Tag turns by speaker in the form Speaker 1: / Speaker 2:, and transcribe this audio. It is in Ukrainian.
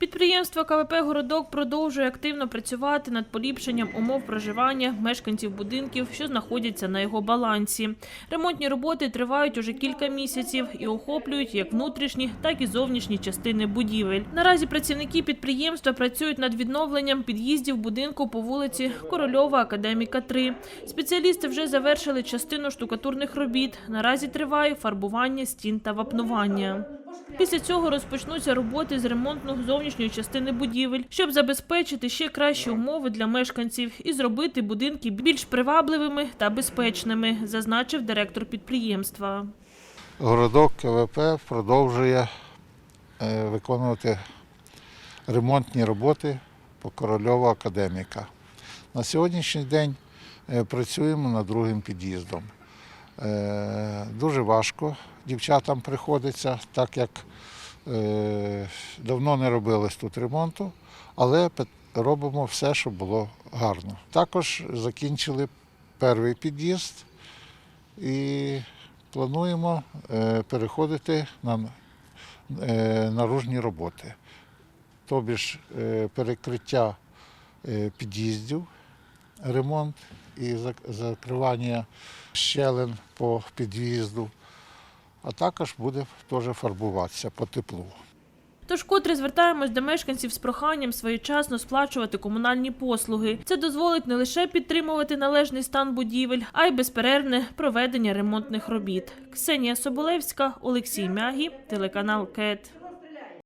Speaker 1: Підприємство КВП Городок продовжує активно працювати над поліпшенням умов проживання мешканців будинків, що знаходяться на його балансі. Ремонтні роботи тривають уже кілька місяців і охоплюють як внутрішні, так і зовнішні частини будівель. Наразі працівники підприємства працюють над відновленням під'їздів будинку по вулиці Корольова Академіка 3. Спеціалісти вже завершили частину штукатурних робіт. Наразі триває фарбування стін та вапнування. Після цього розпочнуться роботи з ремонту зовнішньої частини будівель, щоб забезпечити ще кращі умови для мешканців і зробити будинки більш привабливими та безпечними, зазначив директор підприємства.
Speaker 2: Городок КВП продовжує е, виконувати ремонтні роботи по Корольова Академіка. На сьогоднішній день е, працюємо над другим під'їздом. Е, Дуже важко дівчатам приходиться, так як е, давно не робилось тут ремонту, але робимо все, щоб було гарно. Також закінчили перший під'їзд і плануємо е, переходити на наружні роботи. Тобі ж перекриття під'їздів, ремонт і закривання щелин по під'їзду, а також буде теж фарбуватися по теплу.
Speaker 1: Тож котре звертаємось до мешканців з проханням своєчасно сплачувати комунальні послуги. Це дозволить не лише підтримувати належний стан будівель, а й безперервне проведення ремонтних робіт. Ксенія Соболевська, Олексій Мягі, телеканал КЕТ.